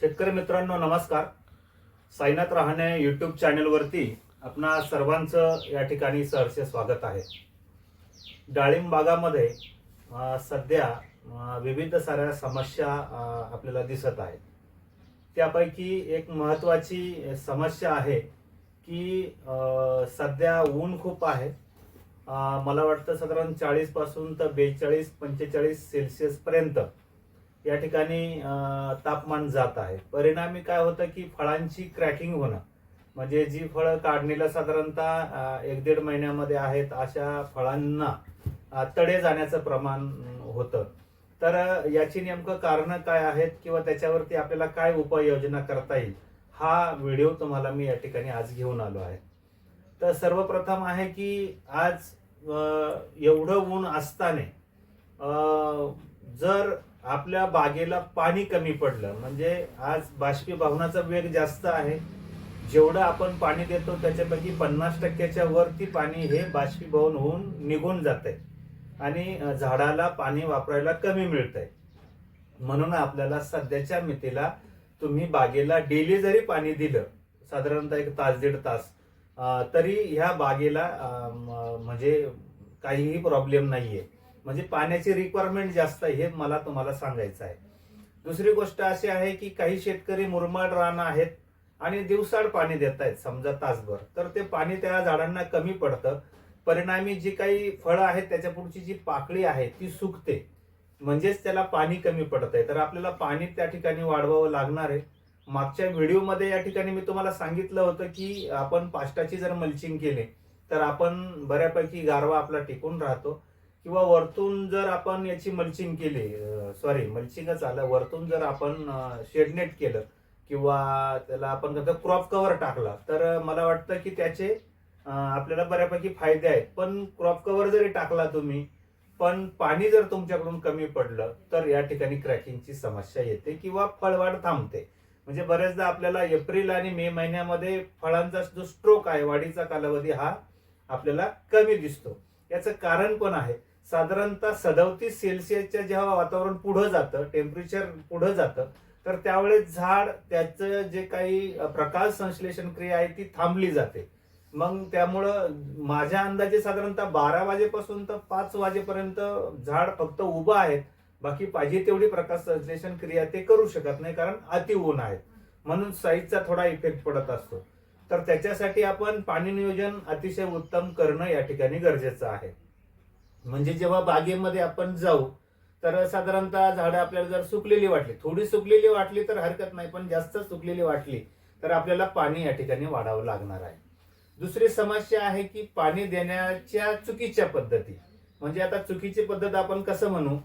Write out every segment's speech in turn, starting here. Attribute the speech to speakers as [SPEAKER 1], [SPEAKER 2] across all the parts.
[SPEAKER 1] शेतकरी मित्रांनो नमस्कार. साईनाथ रहाणे यूट्यूब चॅनलवरती आपणा सर्वांचं या ठिकाणी सहर्ष स्वागत आहे. डाळिंब बागामध्ये सध्या विविध साऱ्या समस्या आपल्याला दिसत आहेत. त्यापैकी एक महत्त्वाची समस्या आहे की सध्या ऊन खूप आहे. मला वाटतं साधारण चाळीसपासून तर बेचाळीस पंचेचाळीस सेल्सिअसपर्यंत या ठिकाणी तापमान जात आहे. परिणामी काय होतं की फळांची क्रॅकिंग होणं म्हणजे जी फळं काढणीला साधारणतः एक दीड महिन्यामध्ये आहेत अशा फळांना तडे जाण्याचं प्रमाण होतं. तर याची नेमकं कारणं काय आहेत किंवा त्याच्यावरती आपल्याला काय उपाययोजना करता येईल हा व्हिडिओ तुम्हाला मी या ठिकाणी आज घेऊन आलो आहे. तर सर्वप्रथम आहे की आज एवढं ऊन असताना जर आपल्या बागेला पाणी कमी पडलं. म्हणजे आज बाष्पीभवनाचा वेग जास्त आहे. जेवढं आपण पाणी देतो त्याच्यापैकी पन्नास टक्क्याच्या वरती पाणी हे बाष्पीभवन होऊन निघून जात आहे आणि झाडाला पाणी वापरायला कमी मिळत आहे म्हणून आपल्याला सध्याच्या मितीला तुम्ही बागेला डेली जरी पाणी दिलं साधारणतः एक तास दीड तास तरी ह्या बागेला म- म्हणजे काहीही प्रॉब्लेम नाहीये. म्हणजे पाण्याची रिक्वायरमेंट जास्त आहे हे मला तुम्हाला सांगायचं आहे. दुसरी गोष्ट अशी आहे की काही शेतकरी मुरमाड रान आहेत आणि दिवसाड पाणी देत आहेत समजा तासभर. तर ते पाणी त्या झाडांना कमी पडतं. परिणामी जी काही फळं आहेत त्याच्या पुढची जी पाकळी आहे ती सुकते. म्हणजेच त्याला पाणी कमी पडत आहे तर आपल्याला पाणी त्या ठिकाणी वाढवावं लागणार आहे. मागच्या व्हिडिओमध्ये या ठिकाणी मी तुम्हाला सांगितलं होतं की आपण पाष्टाची जर मल्चिंग केली तर आपण बऱ्यापैकी गारवा आपला टिकून राहतो. किंवा वरतून जर आपण याची मल्चिंग केली सॉरी मल्चिंगच आलं वरतून जर आपण शेडनेट केलं किंवा त्याला आपण कसं क्रॉप कव्हर टाकला तर मला वाटतं की त्याचे आपल्याला बऱ्यापैकी फायदे आहेत. पण क्रॉप कव्हर जरी टाकला तुम्ही पण पाणी जर तुमच्याकडून कमी पडलं तर या ठिकाणी क्रॅकिंगची समस्या येते किंवा फळवाढ थांबते. म्हणजे बऱ्याचदा आपल्याला एप्रिल आणि मे महिन्यामध्ये फळांचा जो स्ट्रोक आहे वाढीचा कालावधी हा आपल्याला कमी दिसतो. याचं कारण पण आहे. साधारणतः सदोतीस सेल्सिअसच्या जेव्हा वातावरण पुढं जातं टेम्परेचर पुढं जातं तर त्यावेळेस झाड त्याचं जे काही प्रकाश संश्लेषण क्रिया आहे ती थांबली जाते. मग त्यामुळं माझ्या अंदाजे साधारणतः बारा वाजेपासून तर पाच वाजेपर्यंत झाड फक्त उभं आहेत. बाकी पाहिजे तेवढी प्रकाश संश्लेषण क्रिया ते करू शकत नाही कारण अति ऊन आहेत म्हणून साईजचा थोडा इफेक्ट पडत असतो. तर त्याच्यासाठी आपण पाणी नियोजन अतिशय उत्तम करणं या ठिकाणी गरजेचं आहे. म्हणजे जेव्हा बागेमध्ये आपण जाऊ तर साधारणतः झाडं आपल्याला जर सुकलेली वाटली थोडी सुकलेली वाटली तर हरकत नाही पण जास्त सुकलेली वाटली तर आपल्याला पाणी या ठिकाणी वाढावं लागणार आहे. दुसरी समस्या आहे की पाणी देण्याच्या चुकीच्या पद्धती. म्हणजे आता चुकीची पद्धत आपण कसं म्हणू?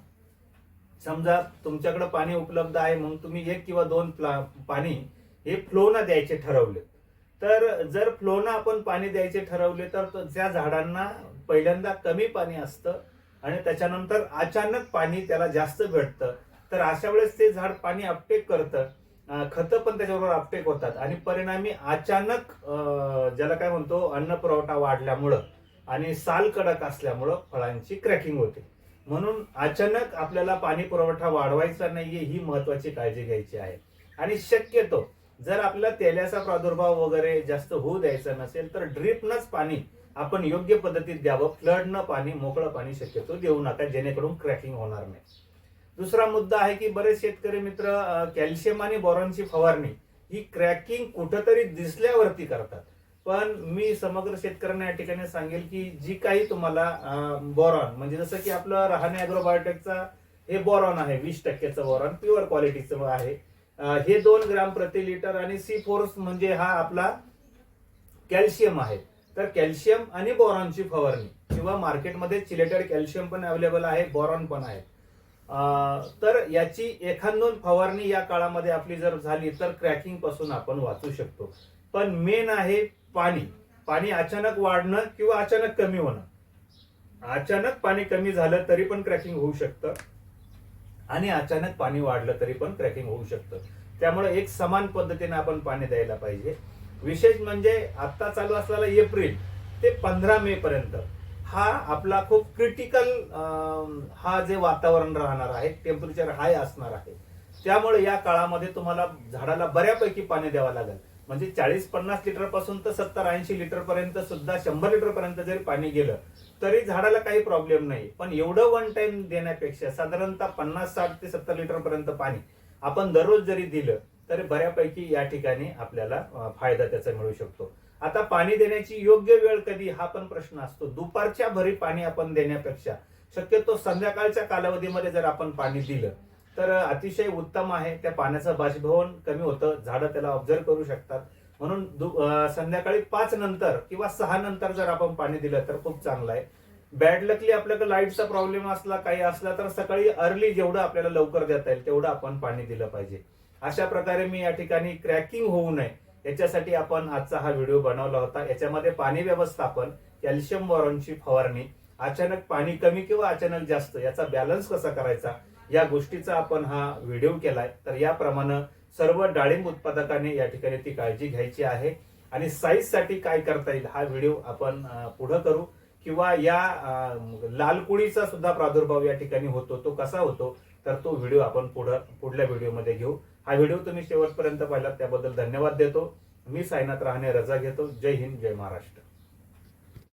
[SPEAKER 1] समजा तुमच्याकडे पाणी उपलब्ध आहे मग तुम्ही एक किंवा दोन प्ला- पाणी हे फ्लोनं द्यायचे ठरवले. तर जर फ्लोनं आपण पाणी द्यायचे ठरवले तर तो- त्या झाडांना पहिल्यांदा कमी पाणी असतं आणि त्याच्यानंतर अचानक पाणी त्याला जास्त भेटतं. तर अशा वेळेस ते झाड पाणी अपटेक करतं. खतं पण त्याच्याबरोबर अपटेक होतात. आणि परिणामी अचानक ज्याला काय म्हणतो अन्न पुरवठा वाढल्यामुळं आणि साल कडक असल्यामुळं फळांची क्रॅकिंग होते. म्हणून अचानक आपल्याला पाणी पुरवठा वाढवायचा नाहीये ही महत्वाची काळजी घ्यायची आहे. आणि शक्यतो जर आपल्याला तेल्याचा प्रादुर्भाव वगैरे जास्त होऊ द्यायचा नसेल तर ड्रीपनंच पाणी आपण योग्य पद्धतीत द्यावं. फ्लडनं पाणी मोकळं पाणी शक्यतो देऊ नका जेणेकरून क्रॅकिंग होणार नाही. दुसरा मुद्दा आहे की बरेच शेतकरी मित्र कॅल्शियम आणि बोरॉनची फवारणी ही क्रॅकिंग कुठंतरी दिसल्यावरती करतात. पण मी समग्र शेतकऱ्यांना या ठिकाणी सांगेल की जी काही तुम्हाला बोरॉन म्हणजे जसं की आपलं राहणे अॅग्रोबायोटेकचा हे बोरॉन आहे वीस टक्क्याचं बोरॉन प्युअर क्वालिटीचं आहे. हे दोन ग्राम प्रति लिटर आणि सी फोर्स म्हणजे हा आपला कॅल्शियम आहे. तर कॅल्शियम आणि बोरॉनची फवारणी. किंवा मार्केटमध्ये चिलेटेड कॅल्शियम पण अवेलेबल आहे बोरॉन पण आहे. तर याची एखाद दोन फवारणी या काळामध्ये आपली जर झाली तर क्रॅकिंगपासून आपण वाचू शकतो. पण मेन आहे पाणी. पाणी अचानक वाढणं किंवा अचानक कमी होणं. अचानक पाणी कमी झालं तरी पण क्रॅकिंग होऊ शकतं. आणि अचानक पाणी वाढलं तरी पण क्रॅकिंग होऊ शकतं. त्यामुळे एक समान पद्धतीने आपण पाणी द्यायला पाहिजे. विशेष म्हणजे आत्ता चालू असलेला एप्रिल ते पंधरा मे पर्यंत. हा आपला खूप क्रिटिकल हा जे वातावरण राहणार आहे टेम्परेचर हाय असणार आहे त्यामुळे या काळामध्ये तुम्हाला झाडाला बऱ्यापैकी पाणी द्यावं लागेल. म्हणजे चाळीस पन्नास लिटरपासून तर सत्तर ऐंशी लिटर पर्यंत सुद्धा शंभर लिटर पर्यंत जरी पाणी गेलं तरी झाडाला काही प्रॉब्लेम नाही. पण एवढं वन टाइम देण्यापेक्षा साधारणतः पन्नास साठ ते सत्तर लिटर पर्यंत पाणी आपण दररोज जरी दिलं तर बऱ्यापैकी या ठिकाणी आपल्याला फायदा त्याचा मिळू शकतो. आता पाणी देण्याची योग्य वेळ कधी हा पण प्रश्न असतो. दुपारच्या भरी पाणी आपण देण्यापेक्षा शक्यतो संध्याकाळच्या कालावधीमध्ये जर आपण पाणी दिलं तर अतिशय उत्तम आहे. त्या पाण्याचं बाष्पभवन कमी होतं. झाडं त्याला ऑब्झर्व करू शकतात. म्हणून दु- संध्याकाळी पाच नंतर किंवा सहा नंतर जर आपण पाणी दिलं तर खूप चांगलं आहे. बॅड लकली आपल्याकडे लाईटचा प्रॉब्लेम असला काही असला तर सकाळी अर्ली जेवढं आपल्याला लवकर देता येईल तेवढं आपण पाणी दिलं पाहिजे. अशा प्रकारे मी या ठिकाणी क्रॅकिंग होऊ नये. याच्यासाठी आपण आजचा हा व्हिडिओ बनवला होता. याच्यामध्ये पाणी व्यवस्थापन कॅल्शियम बोरॉनची फवारणी अचानक पाणी कमी किंवा अचानक जास्त याचा बॅलन्स कसा करायचा या गोष्टीचा आपण हा व्हिडिओ केलाय. तर याप्रमाणे सर्व डाळिंब उत्पादकाने या ठिकाणी ती काळजी घ्यायची आहे. आणि साईजसाठी काय करता येईल हा व्हिडिओ आपण पुढं करू. किंवा या लालकुळीचा सुद्धा प्रादुर्भाव या ठिकाणी होतो तो कसा होतो तर तो व्हिडिओ आपण पुढं पुढल्या व्हिडिओमध्ये घेऊ. हा व्हिडिओ तुम्ही शेवटपर्यंत पाहिला त्याबद्दल धन्यवाद देतो. मी साईनाथ राहणे रजा घेतो. जय हिंद जय महाराष्ट्र.